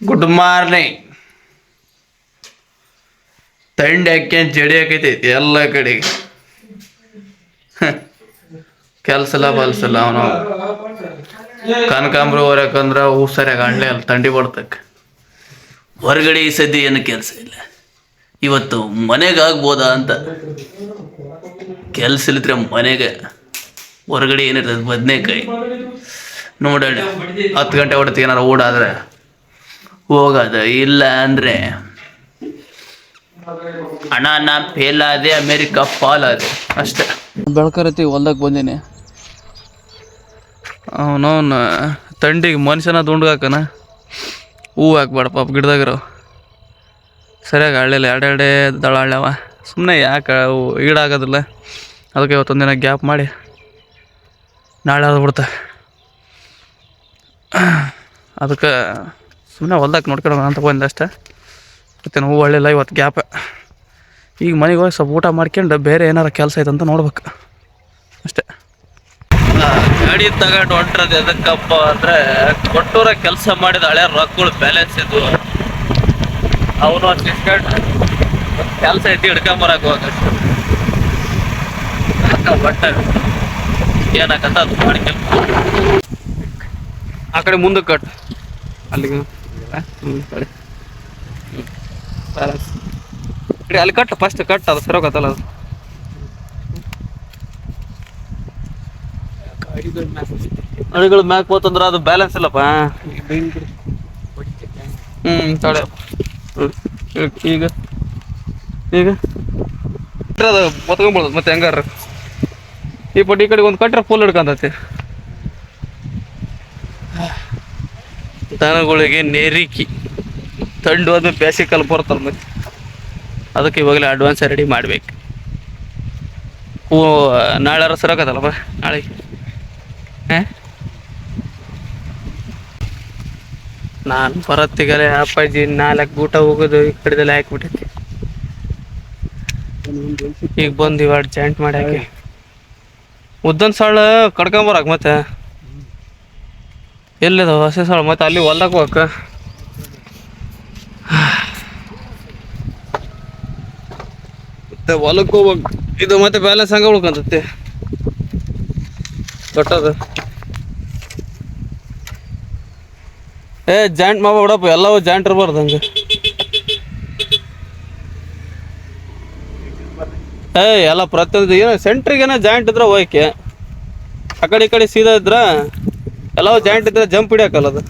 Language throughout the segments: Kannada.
Good morning. ತಂಡಿ ಹಾಕಿ ಜಡಿ ಹಾಕೈತೈತಿ ಎಲ್ಲ ಕಡೆಗೆ. ಕೆಲ್ಸಲ್ಲ ಬಲ್ಸಲ್ಲ ಅವನು. ಕನಕಾಂಬ್ರ ಹೊರಕಂದ್ರ ಹೂ ಸರಿಯಾಗಿ ಅಣ್ಲೆ ಅಲ್ಲಿ ತಂಡಿ ಬರ್ತಕ್ಕ ಹೊರಗಡೆ ಈ ಸದ್ಯ ಏನು ಕೆಲಸ ಇಲ್ಲ. ಇವತ್ತು ಮನೆಗೆ ಆಗ್ಬೋದಾ ಅಂತ. ಕೆಲ್ಸ ಇಲ್ಲಿದ್ರೆ ಮನೆಗೆ ಹೊರಗಡೆ ಏನಿರ್ತದೆ, ಬದನೇಕಾಯಿ. ನೋಡೋಣ, ಹತ್ತು ಗಂಟೆ ಹೊಡೆತು ಏನಾರು ಓಡಾದ್ರೆ ಹೋಗೋದು ಇಲ್ಲ ಅಂದರೆ ಹಣ ನಾ ಫೇಲ್ ಆದೆ ಅಮೇರಿಕಾ ಫಾಲ್ ಆದೆ ಅಷ್ಟೇ ಬೆಳ್ಕರತಿ ಹೊಲ್ದಾಗ ಬಂದೀನಿ. ಅವನವನು ತಂಡಿಗೆ ಮನುಷ್ಯನ ದುಂಡ್ಗಾಕನ ಹೂ ಹಾಕ್ಬೇಡ ಪಾಪ ಗಿಡದಾಗಿರೋ. ಸರಿಯಾಗಿ ಹಳ್ಳಿಲ್ಲ ಎರಡೆರಡೇ ದಳ ಹಳ್ಳವ ಸುಮ್ಮನೆ ಯಾಕೆ ಅವು ಈಡಾಗೋದಿಲ್ಲ. ಅದಕ್ಕೆ ಇವತ್ತೊಂದಿನ ಗ್ಯಾಪ್ ಮಾಡಿ ನಾಳೆ ಆದ್ಬಿಡ್ತ. ಅದಕ್ಕೆ ಸುಮ್ಮನೆ ಹೊಲ್ದಾಗ ನೋಡ್ಕೊಂಡು ಅಂತ ಬಂದಷ್ಟೇ ಅಷ್ಟೇ. ನಾವು ಹೂವು ಹಳ್ಳಿಲ್ಲ ಇವತ್ತು ಗ್ಯಾಪ್. ಈಗ ಮನೆಗೆ ಹೋಗಿ ಸ್ವಲ್ಪ ಊಟ ಮಾಡ್ಕೊಂಡು ಬೇರೆ ಏನಾರ ಕೆಲಸ ಐತೆ ಅಂತ ನೋಡ್ಬೇಕು. ಅಷ್ಟೇ. ಗಾಡಿ ತಗೊಂಡು ಹೊಂಟ್ರದು ಎದಕ್ಕಪ್ಪ ಅಂದರೆ ಕೊಟ್ಟೂರ ಕೆಲಸ ಮಾಡಿದ ಹಳೆ ರೊಕ್ಕಗಳು ಬ್ಯಾಲೆನ್ಸ್ ಇದ್ವು. ಅವನು ಅಷ್ಟು ಕೆಲಸ ಇಟ್ಟು ಹಿಡ್ಕೊಂಬರಕ್ಕೆ ಹೋಗಷ್ಟು ಬಟ್ಟ? ಏನಕ್ಕಂತ ಅದು ಮಾಡ್ಕೊಂಡು ಆ ಕಡೆ ಮುಂದಕ್ಕೆ ಕಟ್. ಅಲ್ಲಿಗೆ. ಇಡಿ ಅಲ್ಲಿ ಕಟ್ ಫಸ್ಟ್ ಕಟ್ ಅದು ಸರೋಗತ್ತಲ್ಲ ಅದು. ಅಡಿಗಳು ಮ್ಯಾಕ್ ಹೋತಂದ್ರ ಅದು ಬ್ಯಾಲೆನ್ಸ್ ಇಲ್ಲಪ್ಪ ಹ್ಮ್ ತಡೆ. ಈಗ ಈಗ. ಅದು ಒತ್ಕೊಂಡ್ಬಿಡೋದು ಮತ್ತೆ ಹೆಂಗಾರ? ಈ ಪಟ್ಟಿ ಈ ಕಡೆ ಒಂದು ಕಟ್ರೆ ಫುಲ್ ಹಿಡ್ಕೊಂತತಿ. ದನಗಳಿಗೆ ನೆರಿಕಿ ತಂಡು ಅದು ಬೇಸಿಗೆ ಬರ್ತಲ್ಲ ಮತ್ತೆ. ಅದಕ್ಕೆ ಇವಾಗಲೇ ಅಡ್ವಾನ್ಸ್ ರೆಡಿ ಮಾಡ್ಬೇಕು. ಹೂ, ನಾಳೆ ಸರಕತ್ತಲ್ಲಪ್ಪ ನಾಳೆ. ಹಾಂ? ನಾನು ಬರತ್ತಿಗಲೇ ಅಪ್ಪಾಜಿ, ನಾಲ್ಕು ಗೂಟ ಹೋಗೋದು, ಈ ಕಡೆದಲ್ಲಿ ಹಾಕ್ಬಿಟ್ಟೈತಿ. ಈಗ ಬಂದು ಇವಾಗ ಜಾಯಿಂಟ್ ಮಾಡಿ ಹಾಕಿ. ಉದ್ದನ್ ಸಾಳ ಕಡ್ಕೊಂಬರಕ್ ಮತ್ತೆ. ಎಲ್ಲಿದಾವ ಹಸಿ ಸಾಳು ಮತ್ತೆ ಅಲ್ಲಿ ಹೊಲ್ದಾಗ ಹೋಗಕ್ಕ? ಮತ್ತೆ ಹೊಲಕ್ಕೆ ಹೋಗ್ಬೇಕು. ಇದು ಮತ್ತೆ ಬ್ಯಾಲೆನ್ಸ್ ಹಂಗ ಉಳ್ಕೊಂತತ್ತೆ ದೊಡ್ಡದು. ಏ ಜಾಯಿಂಟ್ ಮಾವ ಬಿಡಪ್ಪ. ಎಲ್ಲವೂ ಜಾಯಿಂಟ್ ಇರ್ಬಾರ್ದು ಹಂಗೆ. ಏ, ಎಲ್ಲ ಪ್ರತಿಯೊಂದು, ಏನೋ ಸೆಂಟ್ರಿಗೇನೋ ಜಾಯಿಂಟ್ ಇದ್ರೆ ಓಕೆ ಆ ಕಡೆ ಈ ಕಡೆ ಸೀದಾ ಇದ್ರ? ಎಲ್ಲವೂ ಜಾಯಿಂಟ್ ಇದ್ರೆ ಜಂಪ್ ಹಿಡಿಯಕಲ್ಲ ಅದು.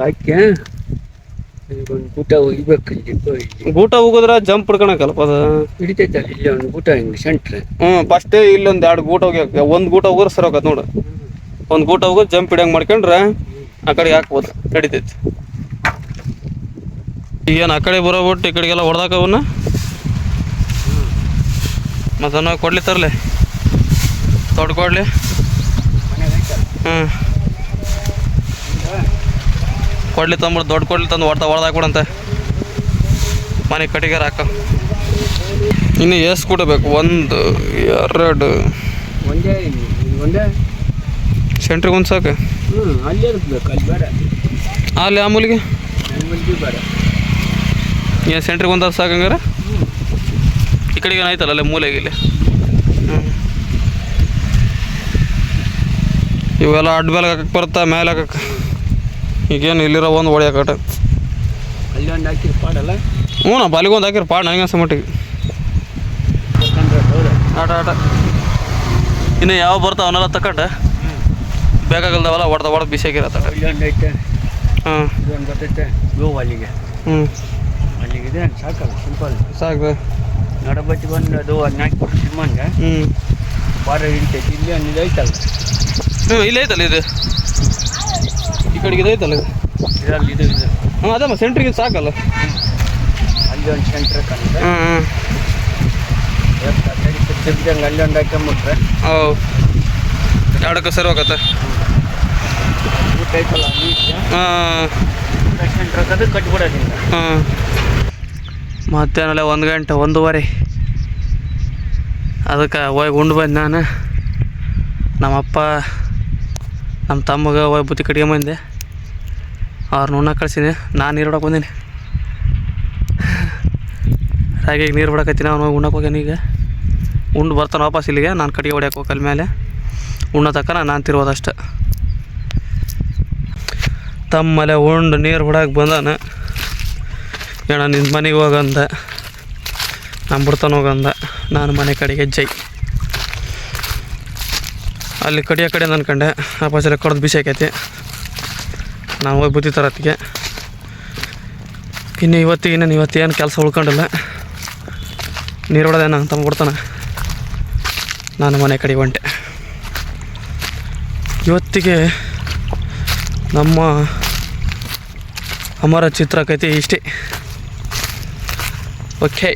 ಹಾಕಿ ಒಂದು ಊಟ ಒಯ್ಬೇಕು ಇಲ್ಲಿ ಗೂಟ ಹೋಗಿದ್ರೆ ಜಂಪ್ ಹಿಡ್ಕೊಳಕಲ್ಲಪ್ಪ ಅದು. ಹಿಡಿತೈತೆ ಇಲ್ಲಿ ಒಂದು ಊಟ ಹಿಂಗೆ ಸೆಂಟ್ರೆ ಹ್ಞೂ ಫಸ್ಟೇ ಇಲ್ಲೊಂದು ಎರಡು ಗೂಟ ಹೋಗಿ ಒಂದು ಗೂಟ ಹೋಗೋರು ಸರಿ ಹೋಗತ್ ನೋಡು. ಒಂದು ಗೂಟ ಹೋಗೋದು ಜಂಪ್ ಹಿಡಿಯಂಗೆ ಮಾಡ್ಕೊಂಡ್ರೆ ಆ ಕಡೆಗೆ ಹಾಕ್ಬೋದು ನಡಿತೈತಿ. ಈಗೇನು ಆ ಕಡೆ ಬರೋಬಿಟ್ಟು ಈ ಕಡೆಗೆಲ್ಲ ಹೊಡೆದಾಕವನ್ನ ಮತ್ತೆ ನಾವು ಕೊಡ್ಲಿ ತರಲೆ. ದೊಡ್ಡ ಕೊಡ್ಲಿ ಹ್ಞೂ ಕೊಡ್ಲಿ ತಂದ್ಬಿಡು ದೊಡ್ಡ ಕೊಡ್ಲಿ ತಂದು ಹೊಡ್ತಾ ಹೊಡ್ದಾಕ್ಬಿಡಂತೆ ಮನೆ ಕಟ್ಟಿಗಾರ ಹಾಕ. ಇನ್ನು ಎಷ್ಟು ಕೊಡಬೇಕು ಒಂದು ಎರಡು. ಒಂದೇ ಒಂದೇ? ಸೆಂಟ್ರಿಗೆ ಒಂದು ಸಾಕು. ಅಲ್ಲೇ ಮೂಲಿಗೆ? ಆಮೂಲಿಗೆ ಏನು ಸೆಂಟ್ರಿಗೆ ಒಂದು ಸಾಕು ಹಂಗಾರೆ? ಈ ಕಡೆಗೆ ಆಯ್ತಲ್ಲ ಅಲ್ಲೇ ಮೂಲೆಗೆ ಇಲ್ಲಿ? ಇವೆಲ್ಲ ಅಡ್ಡ ಮೇಲೆ ಹಾಕಕ್ಕೆ ಬರುತ್ತಾ ಮೇಲೆ ಹಾಕಕ್ಕೆ? ಈಗೇನು ಇಲ್ಲಿರೋ ಒಂದು ಹೊಡಿಯಾಕಟ ಅಲ್ಲಿ ಒಂದು ಹಾಕಿರಿ ಪಾಡಲ್ಲ ಹ್ಞೂ ನಾ ಬಾಲಿಗೆ ಒಂದು ಹಾಕಿರಿ ಪಾಡ್ ನನಗೆ ಮಟ್ಟಿಗೆ. ಆಟ ಆಟ. ಇನ್ನು ಯಾವ ಬರ್ತಾವ ಅವನ್ನೆಲ್ಲ ತಕಟ ಬೇಕಾಗಲ್ದವಲ್ಲ ಹೊಡೆದ ಹೊಡೆದು ಬಿಸಿ ಐತೆ. ಹಾಂ. ಬರ್ತೈತೆ. ಗೋವು ಅಲ್ಲಿಗೆ. ಹ್ಞೂ. ಅಲ್ಲಿಗಿದೆ ಸಾಕಲ್ಲ ಸಿಂಪಲ್. ಸಾಕು. ನಡಬತ್ತಿ ಬಂದು ಅದು ಅದನ್ನ ಹಾಕಿ ಸಿಮ್ಮಂಗೆ ಹ್ಞೂ. ಬಾರ ಹಿಡಿತೈತಿ ಇಲ್ಲಿ ಒಂದು ಇದು ಐತಲ್ಲ? ಹ್ಞೂ ಇಲ್ಲೇ ಐತಲ್ಲ ಇದು? ಕಡೆಗೆ ಐತಲ್ಲ ಇದು ಇದರಲ್ಲಿ ಇದು ಇದು. ಹ್ಞೂ ಅದಮ್ಮ ಸೆಂಟ್ರಿಗೆ ಸಾಕಲ್ಲ. ಅಲ್ಲಿ ಒಂದು ಸೆಂಟ್ರ್ ಕಂಡ್ರೆ ಹ್ಞೂ ಹ್ಞೂ ತಿರ್ಗಂಗೆ ಅಲ್ಲಿ ಒಂದು ಹಾಕೊಂಬಿಟ್ರೆ ಹೌ ಎರಡಕ್ಕೆ ಸರಿ ಹೋಗತ್ತೆ. ನೀಟ್ಗೆ ಹಾಂ. ಸೆಂಟ್ರ್ ಹಾಂ ಮತ್ತೇನಲ್ಲ ಒಂದು ಗಂಟೆ ಒಂದೂವರೆ. ಅದಕ್ಕೆ ಹೋಗಿ ಉಂಡು ಬಂದೆ ನಾನು. ನಮ್ಮಪ್ಪ ನಮ್ಮ ತಮ್ಮಗೆ ಹೋಗಿ ಬುತ್ತಿ ಕಟ್ಕೊಂಬಂದೆ ಅವ್ರನ್ನ ನುಣ್ಣ ಕಳ್ಸಿನಿ. ನಾನು ನೀರು ಹೊಡಕ್ಕೆ ಬಂದೀನಿ. ಹಾಗೆ ಈಗ ನೀರು ಬಿಡಕತ್ತೀನಿ. ಅವನು ಉಣ್ಣಕ್ಕೆ ಹೋಗ್ಯಾನ ಈಗ. ಉಂಡು ಬರ್ತಾನೆ ವಾಪಸ್ ಇಲ್ಲಿಗೆ. ನಾನು ಕಟ್ಟಿಗೆ ಹೊಡ್ಯಕ್ಕೆ ಹೋಗಲ್ ಮೇಲೆ ಉಣ್ಣ ತಕ್ಕ ನಾನು ತಿರುವುದಷ್ಟೆ ತಮ್ಮಲೆ ಉಂಡು ನೀರು ಬಿಡಕ್ಕೆ ಬಂದಾನೆ. ಏಣ ನಿನ್ನ ಮನೆಗೆ ಹೋಗಂದ ನಾನು ಬಿಡ್ತಾನೆ ಹೋಗಂದ ನಾನು ಮನೆ ಕಡೆಗೆ ಜೈ. ಅಲ್ಲಿ ಕಡಿಯೋ ಕಡೆ ಅನ್ಕಂಡೆ. ವಾಪಸ್ ಕಡ್ದು ಬಿಸಿ ಆಕೈತಿ. ನಾನು ಹೋಗಿ ಬುತ್ತಿ ತರತ್ತಿಗೆ ಇನ್ನು ಇವತ್ತಿಗೆ ನಾನು ಇವತ್ತೇನು ಕೆಲಸ ಉಳ್ಕೊಂಡಿಲ್ಲ. ನೀರು ಹೊಡೆದೇನ ತಮ್ಮ ಕೊಡ್ತಾನೆ ನಾನು ಮನೆ ಕಡೆ ಹೊಂಟೆ. ಇವತ್ತಿಗೆ ನಮ್ಮ ಅಮರ ಚಿತ್ರಕಥೆ ಇಷ್ಟೇ. ಓಕೆ.